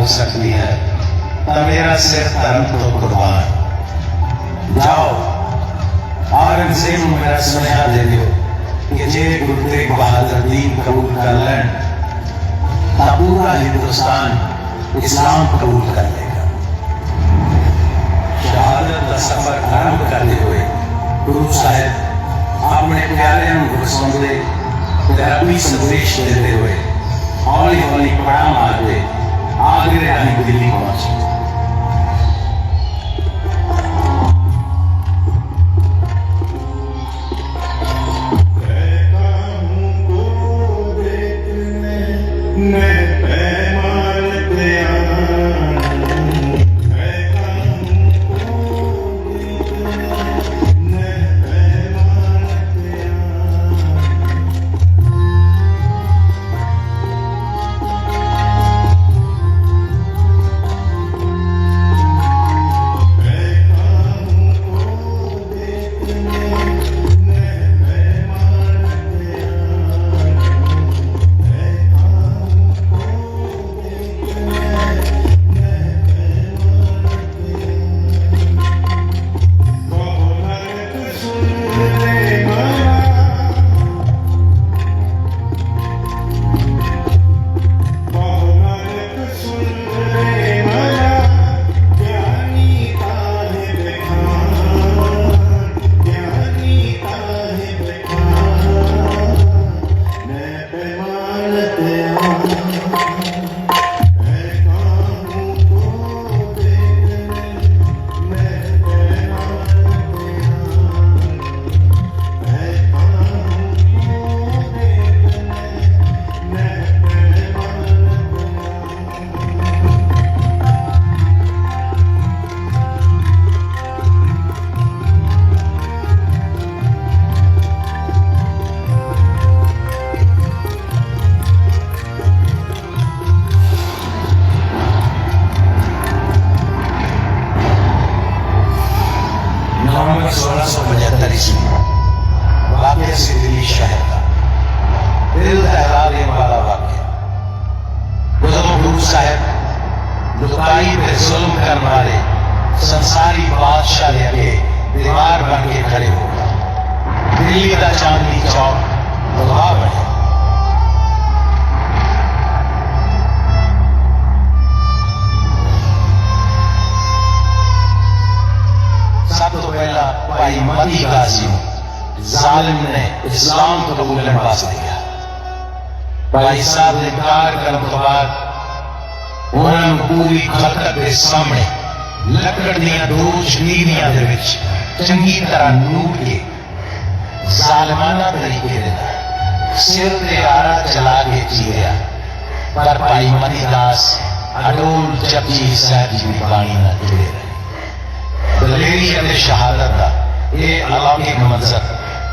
ہو سکتی ہے۔ تو میرا سر تن تو قربان جاؤ اور اورنگ زیب میرا سنیا دے دیو کہ جے گرو بہادر دین قبول کر لیں تا پورا ہندوستان اسلام قبول کر لے گا۔ شہادت کا سفر آرمبھ کرتے ہوئے گرو صاحب اپنے پیارے کو سمجھے تیرا بھی سندیش دیتے ہوئے ہولی ہولی پڑا پرام آتے ആഗ്രഹ ദില്ലി പਹੁંચી اسلام قبول نماز دیا بھائی صاحب نے کار کرن تو بعد انہوں پوری خطر کے سامنے لکڑ دیاں دو شنیریاں دے وچ چنگی طرح نوٹ کے ظالمانہ طریقے دے سر تے آرا چلا کے چیریا پر بھائی منی داس، اڈول جپجی صاحب جی بانی نہ جڑے دلیری تے شہادت دا، اے علامے منظر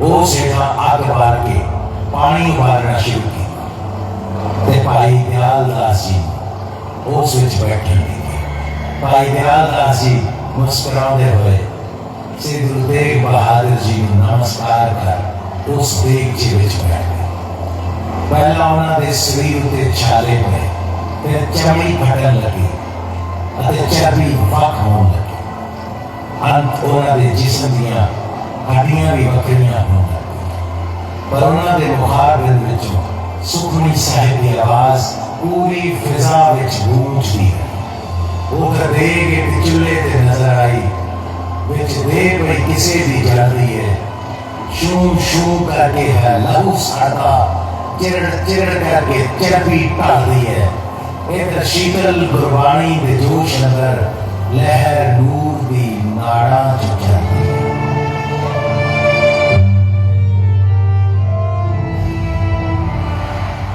ਉਹ ਸੇਵਾ ਅੱਗ ਬਾਲ ਕੇ, ਪਾਣੀ ਉਬਾਲਣਾ ਸ਼ੁਰੂ ਕੀਤਾ। ਤੇ ਭਾਈ ਦਿਆਲ ਦਾਸ ਜੀ ਉਸ ਵਿੱਚ ਬੈਠੇ ਨੇ। ਭਾਈ ਦਿਆਲ ਦਾਸ ਜੀ ਮੁਸਕਰਾਉਂਦੇ ਹੋਏ, ਸ੍ਰੀ ਗੁਰੂ ਤੇਗ ਬਹਾਦਰ ਜੀ ਨੂੰ ਨਮਸਕਾਰ ਕਰ ਉਸ ਦੇਗ ਜੀ ਵਿੱਚ ਬੈਠ ਗਏ। ਪਹਿਲਾਂ ਉਹਨਾਂ ਦੇ ਸਰੀਰ ਉੱਤੇ ਛਾਲੇ ਪਏ ਤੇ ਚਮੜੀ ਫਟਣ ਲੱਗੀ ਅਤੇ ਚਰਬੀ ਵੱਖ ਹੋਣ ਲੱਗੀ। ਅੰਤ ਉਹਨਾਂ ਦੇ ਜਿਸਮ ਦੀਆਂ ہڈیاں بھی بکریاں ہوں پر انہوں نے کے مقابل میں سکھنی صاحب کی آواز پوری فضا میں گونج دی وہ کدے کے پچھلے تے نظر آئی وچ دے پئی کسے دی جلدی ہے شون شون کر کے ہے لہو سادا چرڑ چرڑ کر کے چرپی ٹال دی ہے ادھر شیتل گربانی بے جوش نظر لہر نور بھی ناڑا چکھا دی ہے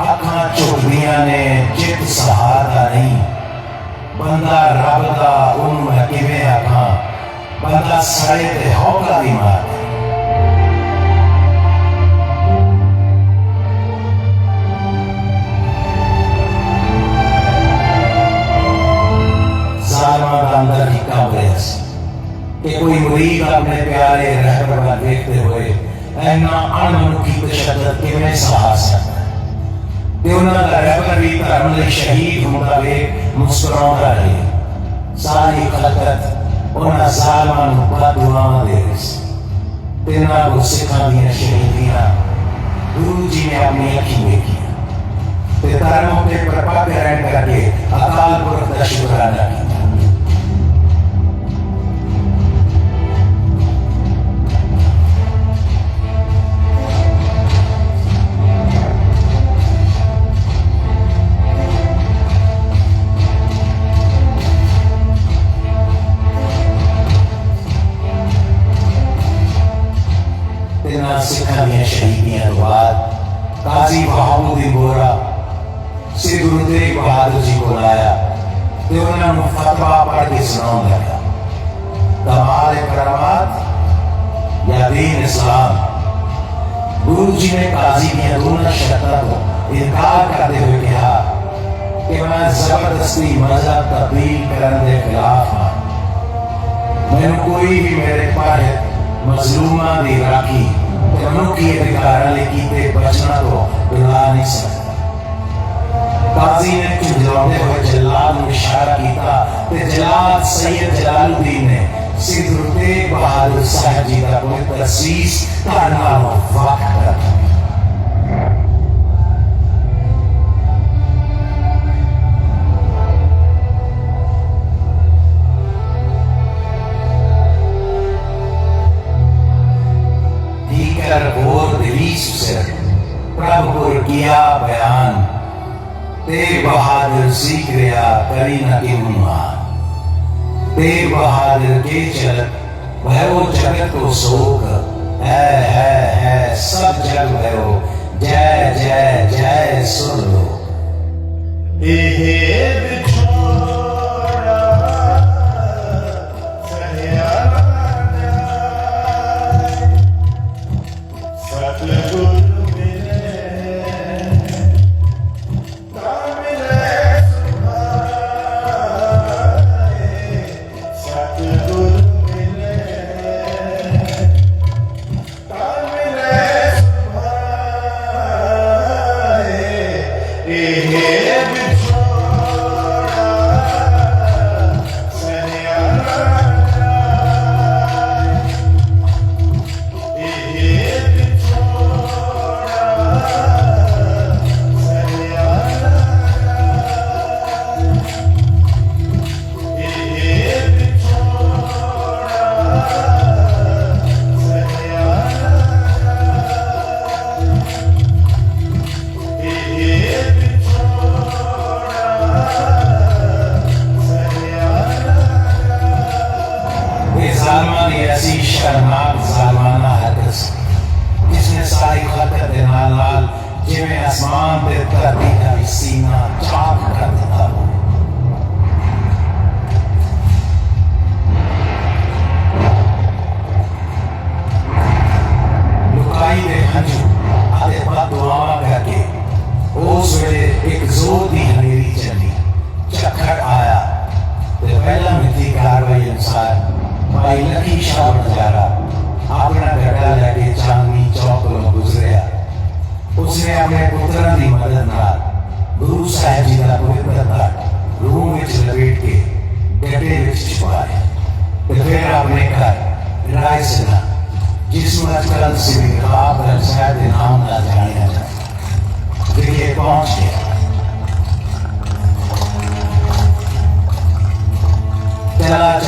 اکھاں چوبیاں نے چت سہارا نہیں، بندہ رب دا ان میں کیویں آکھاں؟ بندہ سڑے تے ہوکا بھی مار ظالمہ دا اندر ہی کام رہا سی۔ کہ کوئی مرید اپنے پیارے رہبر کا دیکھتے ہوئے اینا انمنکی تشدد کے میں سہا سکتا ਉਹਨਾਂ ਦਾ ਰਹਿਬਰ ਵੀ ਧਰਮ ਲਈ ਸ਼ਹੀਦ ਹੁੰਦਾ ਵੇ ਮੁਸਕਰਾਉਂਦਾ ਰਹੇ ਸਾਰੀ ਖਲਕਤ ਉਹਨਾਂ ਜ਼ਾਲਮਾਂ ਨੂੰ ਬਦਦੁਆਵਾਂ ਦੇ ਰਹੀ ਸੀ ਤੇ ਨਾ ਗੁਰਸਿੱਖਾਂ ਦੀਆਂ ਸ਼ਹੀਦੀਆਂ ਗੁਰੂ ਜੀ ਨੇ ਆਪਣੀ ਅੱਖੀਂ ਵੇਖੀਆਂ ਤੇ ਧਰਮ ਉੱਤੇ ਪ੍ਰਪੱਕ ਰਹਿਣ ਕਰਕੇ ਅਕਾਲ ਪੁਰਖ ਦਾ ਸ਼ੁਕਰਾਨਾ ਕੀਤਾ سکھا میں شہیدی اخبار قاضی محمود گورا سے گرو تیگ بہادر جی کو لایا تو انہوں نے فتوہ پڑھ کے سناؤں لگا دمال کرامات، یا دین اسلام۔ گرو جی نے قاضی کی دونوں شکر کو انکار کرتے ہوئے کہا کہ میں زبردستی مذہب تبدیل کرنے خلاف ہوں۔ میں کوئی بھی میرے پاہ مظلومہ دی راکی کمنوں کی ادھکارالی بچنا تو لا نہیں سکتا۔ قاضی نے جلاوندے ہوئے جلال نو اشارہ کیتا۔ تے جلال، سید جلال الدین نے سید بہادر صاحب جی دا کوئی تخصیص کرنا وقت تیر بہادر سیکھ ریا کری نہ کنوا تیغ بہادر کے چلت بھیو جگت کو سوک۔ ہے ہے ہے، سب جگ بھیو جائے جائے جائے سن لو۔ اے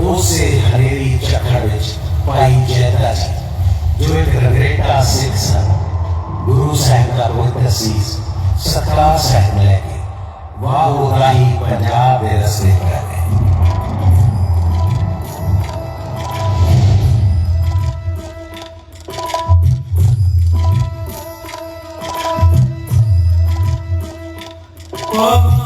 ਉਸੇ ਹਨੇਰੀ ਚੱਕਰ ਵਿੱਚ ਭਾਈ ਜੈਤਾ ਜੀ ਜੋ ਇੱਕ ਰਗਰੇਟਾ ਸਿੱਖ ਸਨ ਗੁਰੂ ਸਾਹਿਬ ਦਾ ਪਵਿੱਤਰ ਸੀਸ ਸਤਕਾਰ ਸਾਹਿਬ ਲੈ ਕੇ ਵਾਹ ਉਦਾਹੀ ਪੰਜਾਬ ਦੇ ਰਸਤੇ ਪਰ ਗਏ ਮਾਤੀ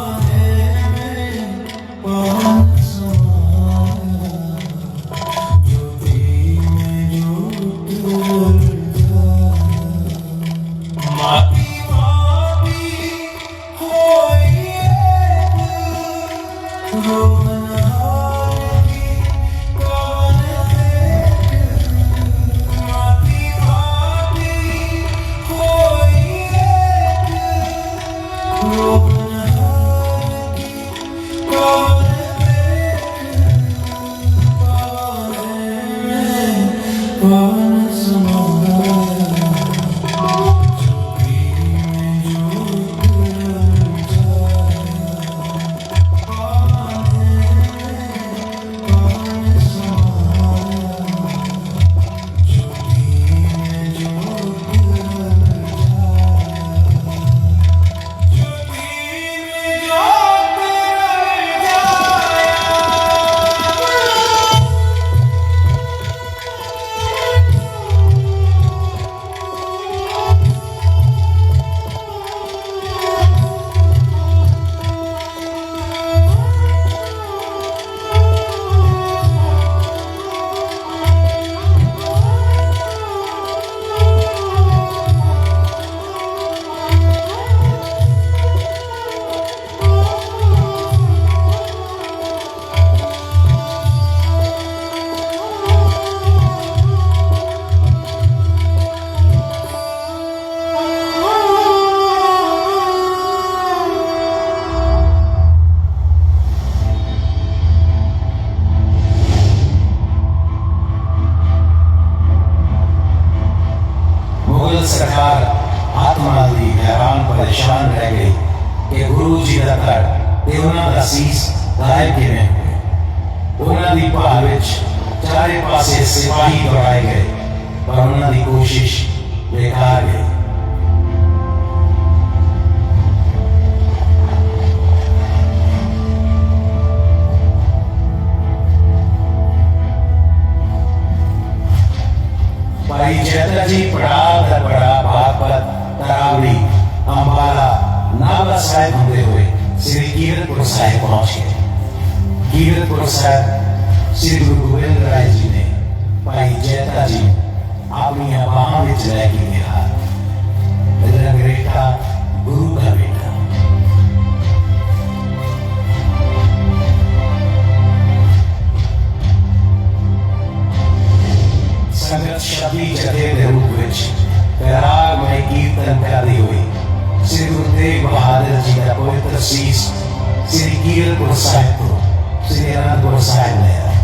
ਭਾਈ ਜੈਤਰ ਜੀ ਪੜਾ ਦਾ ਬੜਾ ਬਾਪਤ ਤਰਾਵੜੀ ਅੰਬਾਲਾ ਨਾਲਾ ਸਾਹਿਬ ਹੁੰਦੇ ਹੋਏ ਸ੍ਰੀ ਕੀਰਤਪੁਰ ਸਾਹਿਬ ਪਹੁੰਚੇ ਕੀਰਤਪੁਰ ਸਾਹਿਬ ਸ੍ਰੀ ਗੁਰੂ ਗੋਬਿੰਦ ਰਾਏ ਜੀ ਨੇ ਭਾਈ ਜੈਤਰ ਜੀ ਆਪਣੀ ਆਪਾਂ ਵਿੱਚ ਲੈ ਕੇ ਗਿਆ ਇਹਨਾਂ ਗ੍ਰੇਟਾ ਸੰਗਤ ਜਥੇ ਦੇ ਰੂਪ ਵਿੱਚ ਮੈਂ ਕੀਰਤਨ ਕਰਦੀ ਹੋਈ ਸ੍ਰੀ ਗੁਰੂ ਤੇਗ ਬਹਾਦਰ ਜੀ ਦਾ ਪਵਿੱਤਰ ਸੀਸ ਸ੍ਰੀ ਕੀਰਤਪੁਰ ਸਾਹਿਬ ਤੋਂ ਸ੍ਰੀ ਅਨੰਦਪੁਰ ਸਾਹਿਬ ਲੈ ਆਏ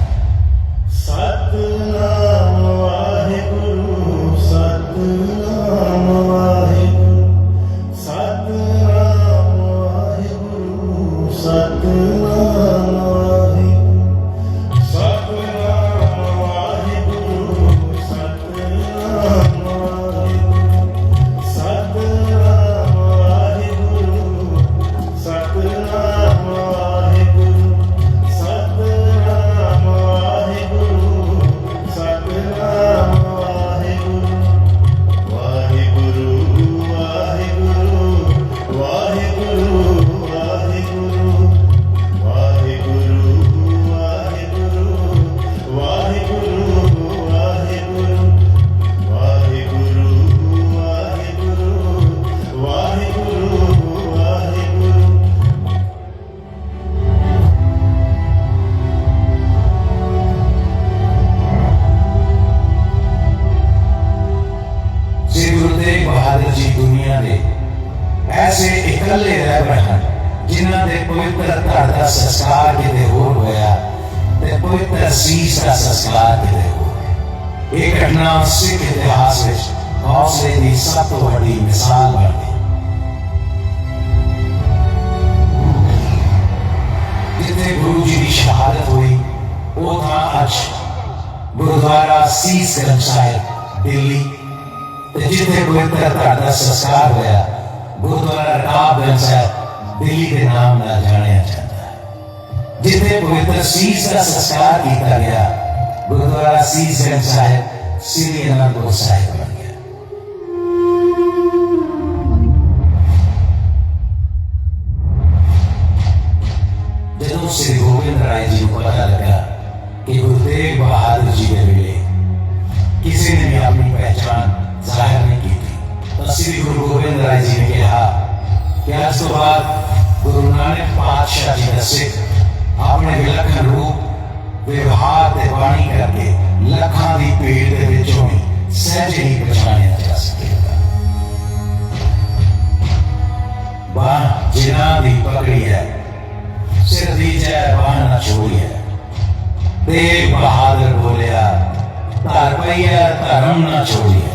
ਸਤਨਾਮ ساتھ رہے ہوئے یہ سکھ اتہاس ہے غوث دی سب تو بڑی مثال بن گئی۔ جتنے گرو جی کی شہادت ہوئی، وہ تھا اج گرودوارا سیس گنج صاحب دلی۔ جتنے پوتر دھڑ کا سسکار ہوا گرودوارا رکاب گنج صاحب دلی کے نام نہ جانیا جاتا۔ جتنے پوتر سیس کا سسکار کیتا گیا گرودوارا سی سین صاحب سری انند گور صاحب بن گیا جب سری گوبند رائے جی کو پتا لگا کہ گرو بہادر جی نے ملے کسی نے بھی اپنی پہچان ظاہر نہیں کی تھی تو سری گرو گوبند رائے جی نے کہا کہ آج کے بعد گرو نانک پادشاہ جی کا سکھ اپنے وکھن روپ ਵਿਵਹਾਰ ਤੇ ਬਾਣੀ ਕਰਕੇ ਲੱਖਾਂ ਦੀ ਭੀੜ ਦੇ ਵਿੱਚੋਂ ਵੀ ਸਹਿਜ ਹੀ ਪਛਾਣਿਆ ਜਾ ਸਕੇਗਾ ਬਾਹ ਜਿਨ੍ਹਾਂ ਦੀ ਪਕੜੀ ਹੈ, ਸਿਰ ਦੀ ਜੈ ਬਾਹ ਨਾ ਛੋੜੀ ਹੈ। ਤੇ ਬਹਾਦਰ ਬੋਲਿਆ, ਧਰ ਪਈਆ ਧਰਮ ਨਾ ਛੋੜੀਏ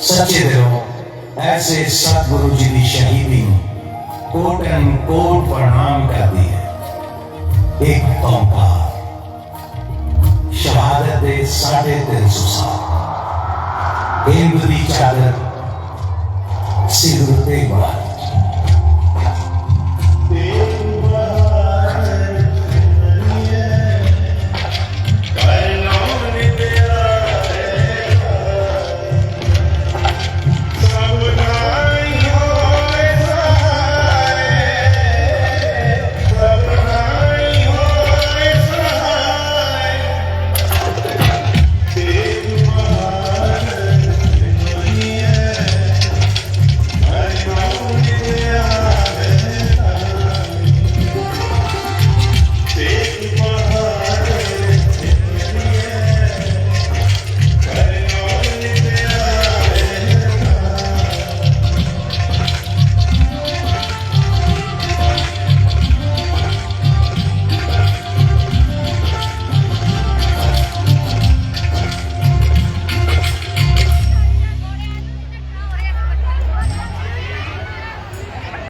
سچے دلوں ایسے ست گرو جی کی شہیدی کوٹ اینڈ کوٹ پرنام دی ہے ایک قومکار شہادت دے ساڑھے تین سو سال ہند کی چادر سر پہ بڑھائی